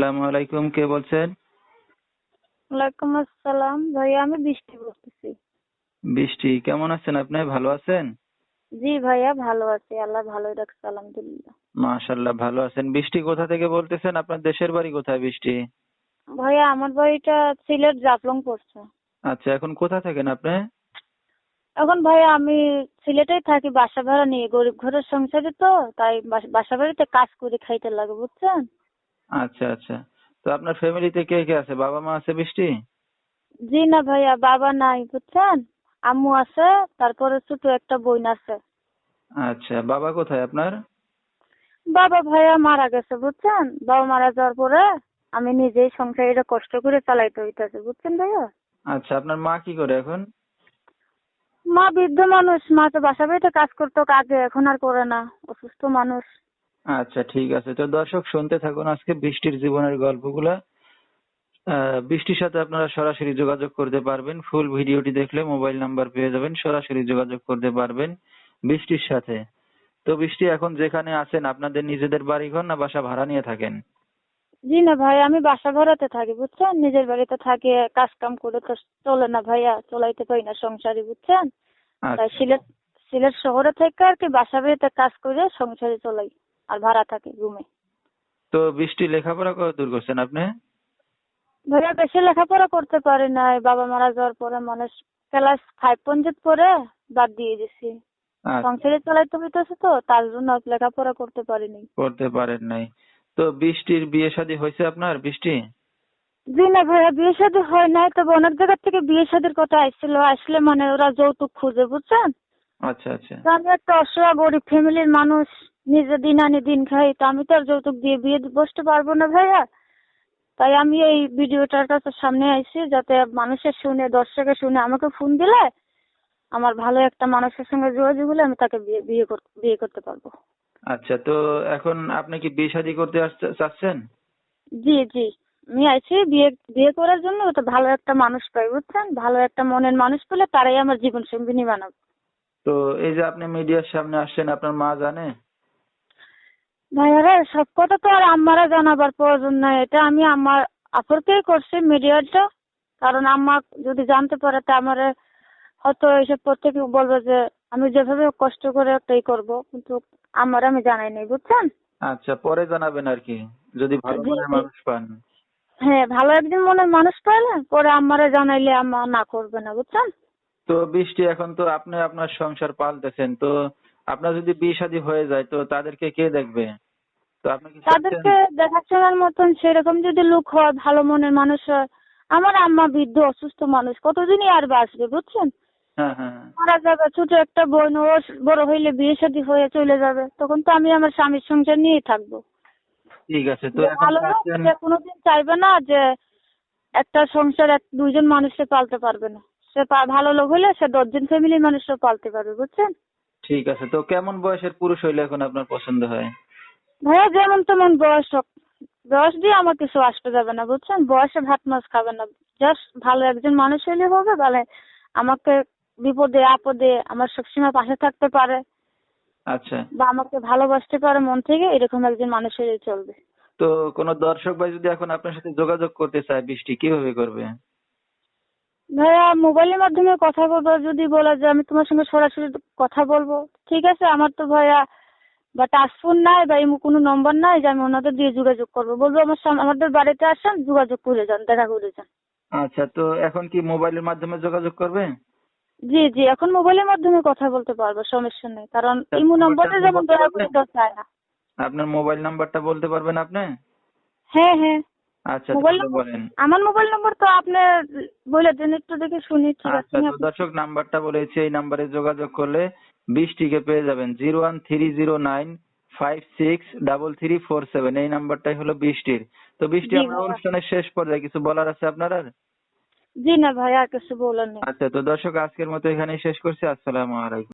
আসসালামু আলাইকুম কে বলছেন? ওয়ালাইকুম আসসালাম। ভাইয়া আমি বৃষ্টি বলতেছি বৃষ্টি কেমন আছেন আপনি? ভালো আছেন? জি ভাইয়া ভালো আছি। আল্লাহ ভালোই রাখছে আলহামদুলিল্লাহ। মাশাল্লাহ ভালো আছেন। বৃষ্টি কোথা থেকে বলতেছেন? আপনার দেশের বাড়ি কোথায় বৃষ্টি? ভাইয়া আমার বাড়িটা সিলেট জাফলং পড়ছে। আচ্ছা এখন কোথা থাকেন আপনি? এখন ভাইয়া আমি সিলেটেই থাকি বাসা ভাড়া নিয়ে। গরিব ঘরের সংসারে তো তাই বাসা বাড়িতে কাজ করে খাইতে লাগে বুঝছেন? আচ্ছা আচ্ছা। তো আপনার ফ্যামিলিতে কে কে আছে? বাবা মা আছে বৃষ্টি? জি না ভাইয়া বাবা নাই বুঝছেন? আম্মু আছে তারপরে ছোট একটা বোন আছে। আচ্ছা বাবা কোথায় আপনার? বাবা ভাইয়া মারা গেছে বুঝছেন? বাবা মারা যাওয়ার পরে আমি নিজেই সংসারটা কষ্ট করে চালাইতে হইতেছে বুঝছেন ভাইয়া? আচ্ছা আপনার মা কি করে এখন? মা বৃদ্ধ মানুষ মা তো বাসা বাড়িতে কাজ করতো আগে এখন আর করে না অসুস্থ মানুষ। আচ্ছা ঠিক আছে। তো দর্শক শুনতে থাকুন আজকে বৃষ্টির জীবনের গল্পগুলা। বৃষ্টির সাথে আপনারা সরাসরি যোগাযোগ করতে পারবেন। ফুল ভিডিওটি দেখলে মোবাইল নাম্বার পেয়ে যাবেন। সরাসরি যোগাযোগ করতে পারবেন বৃষ্টির সাথে। তো বৃষ্টি এখন যেখানে আছেন আপনাদের নিজেদের বাড়িঘর না বাসা ভাড়া নিয়ে থাকেন? জি না ভাই আমি বাসা ভাড়াতে থাকি বুঝছেন? নিজের বাড়িতে থাকি কাজ কাম করে তো চলে না ভাইয়া চলাইতে পারি না সংসারে বুঝছেন? তাই আচ্ছা। সিলেট সিলেট শহরে থেকে আর কি বাসা বাড়িতে কাজ করে সংসারে চলাই। আর ভাড়া থাকি রুমে তো বৃষ্টি লেখাপড়া কত দূর করছেন আপনি? ভাইয়া বেশি লেখাপড়া করতে পারি নাই বাবা মারা যাওয়ার পরে মানুষ ক্লাস ফাইভ পর্যন্ত পরে বাদ দিয়ে দিছি। আচ্ছা, সংসারে চালাইতে হইতেছে তো তার জন্য লেখাপড়া করতে পারিনি করতে পারেন নাই। তো বৃষ্টির বিয়ে শাদী হয়েছে আপনার? বৃষ্টি? জি না ভাইয়া বিয়ে শাদী হয় নাই তবে অনেক জায়গা থেকে বিয়ে শাদীর কথা আসছিল। আসলে মানে ওরা যৌতুক খুঁজে বুঝছেন? আচ্ছা আচ্ছা। তো আমি একটা অসহায় গরিব ফ্যামিলির মানুষ নিজে দিন আনি দিন খাই তো আমি তো আর যৌতুক দিয়ে বিয়ে বসতে পারব না ভাইয়া। তাই আমি এই ভিডিওটার কাছে সামনে আইছি যাতে মানুষের শুনে দর্শকের শুনে আমাকে ফোন দিলে আমার ভালো একটা মানুষের সঙ্গে যোগাযোগ হলে আমি তাকে বিয়ে বিয়ে কর- বিয়ে করতে পারব। আচ্ছা তো এখন আপনি কি বিয়ে শাদী করতে আসতে- চাচ্ছেন? জি জি। আমি আইছি বিয়ে বিয়ে করার জন্য তো ভালো একটা মানুষ পাই বুঝছেন? ভালো একটা মনের মানুষ পেলে তারাই আমার জীবন সঙ্গিনী বানাবো। তো এই যে আপনি মিডিয়ার সামনে আসছেন আপনার মা জানে? ভাইয়ারা সব কথা তো আর আমারা জানাবার প্রয়োজন নাই। এটা আমি আমার আপরকেই করছি মিডিয়াটা কারণ আম্মা যদি জানতে পারে তা আমার হয়তো এসব প্রত্যেকে বলবে যে আমি যেভাবে কষ্ট করে একটাই করব। কিন্তু আমার আমি জানাই নাই বুঝছেন? আচ্ছা পরে জানাবেন আর কি। যদি ভালো মনের মানুষ পান। হ্যাঁ ভালো একজন মনের মানুষ পাইলে পরে আমারে জানাইলে আমার না করবে না বুঝছেন? তো বৃষ্টি এখন তো আপনি আপনার সংসার পালতেছেন তো আপনার যদি বিয়ে শাদী হয়ে যায় তো তাদেরকে কে দেখবে? তো আপনি কি তাদেরকে দেখাশোনার মতন সেরকম যদি লোক হয় ভালো মনের মানুষ হয় আমার আম্মা বৃদ্ধ অসুস্থ মানুষ কতদিনই আর বাঁচবে বুঝছেন? হ্যাঁ হ্যাঁ হ্যাঁ। মারা যাবে ছোট একটা বোন ও বড় হইলে বিয়ে শাদী হয়ে চলে যাবে তখন তো আমি আমার স্বামীর সংসার নিয়েই থাকব। ঠিক আছে তো ভালো সে কোনোদিন চাইবে না যে একটা সংসার এক দুইজন মানুষকে পালতে পারবে না। সে ভালো লোক হলে সে দশজন ফ্যামিলির মানুষও পালতে পারবে বুঝছেন? ঠিক আছে। তো কেমন বয়সের পুরুষ হইলে এখন আপনার পছন্দ হয়? ভাইয়া যেমন তেমন বয়স হোক। বয়স দিয়ে আমার কিছু আসতে যাবে না বুঝছেন? বয়সে ভাত মাছ খাবে না। জাস্ট ভালো একজন মানুষ হইলে হবে তাহলে আমাকে বিপদে আপদে আমার সবসময় পাশে থাকতে পারে। আচ্ছা। বা আমাকে ভালোবাসতে পারে মন থেকে এরকম একজন মানুষ হলে চলবে। তো কোনো দর্শক ভাই যদি এখন আপনার সাথে যোগাযোগ করতে চায় বৃষ্টি কীভাবে করবে? ভাইয়া মোবাইলের মাধ্যমে কথা বলব যদি বলে যে আমি তোমার সঙ্গে সরাসরি কথা বলব। ঠিক আছে আমার তো ভাইয়া বা টাচফোন নাই বা এমন কোনো নম্বর নাই যে আমি ওনাদের দিয়ে যোগাযোগ করব। বলব আমার আমাদের বাড়িতে আসেন যোগাযোগ করে যান দেখা করে যান। আচ্ছা তো এখন কি মোবাইলের মাধ্যমে যোগাযোগ করবে? জি জি এখন মোবাইলের মাধ্যমে কথা বলতে পারব সমস্যা নেই। কারণ ইমো নম্বরটা যেমন দয়া করে? চায় না। আপনার মোবাইল নাম্বারটা বলতে পারবেন আপনি? হ্যাঁ হ্যাঁ। আচ্ছা মোবাইল নম্বর আমার মোবাইল নম্বর তো আপনি বলে দেন একটু দেখে শুনি ঠিক আছে। আচ্ছা তো দর্শক নাম্বারটা বলেছি এই নাম্বারে যোগাযোগ করলে বৃষ্টিকে পেয়ে যাবেন। Zero one three zero nine five six double three four seven এই নাম্বারটাই হলো বৃষ্টির তো বৃষ্টি আমরা অনুষ্ঠানের শেষ পর্যায়ে কিছু বলার আছে আপনার? আর জি না ভাই আর কিছু বলার নেই। আচ্ছা তো দর্শক আজকের মতো এখানেই শেষ করছি। আসসালামু আলাইকুম।